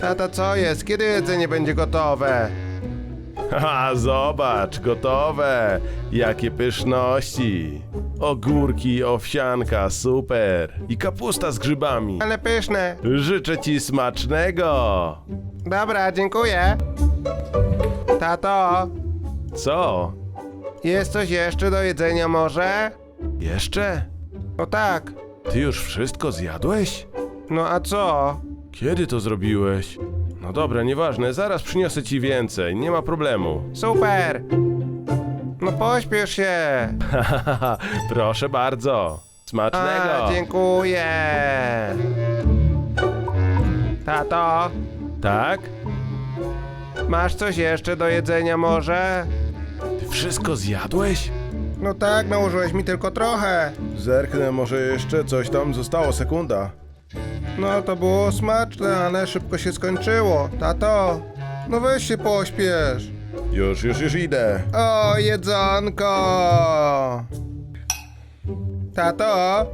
Tata, co jest? Kiedy jedzenie będzie gotowe? Haha, zobacz, gotowe! Jakie pyszności! Ogórki, owsianka, super! I kapusta z grzybami. Ale pyszne. Życzę ci smacznego! Dobra, dziękuję. Tato, Co? jest coś jeszcze do jedzenia może? Jeszcze? No tak. Ty już wszystko zjadłeś? No a co? Kiedy to zrobiłeś? No dobra, nieważne, zaraz przyniosę ci więcej, nie ma problemu. Super. No pośpiesz się. Hahaha, proszę bardzo. Smacznego! A, dziękuję. Tato, Tak? masz coś jeszcze do jedzenia może? Ty wszystko zjadłeś? No tak, nałożyłeś mi tylko trochę. Zerknę, może jeszcze coś tam zostało, sekunda. No to było smaczne, ale szybko się skończyło. Tato, no weź się pośpiesz. Już, już, już idę. O, jedzonko! Tato,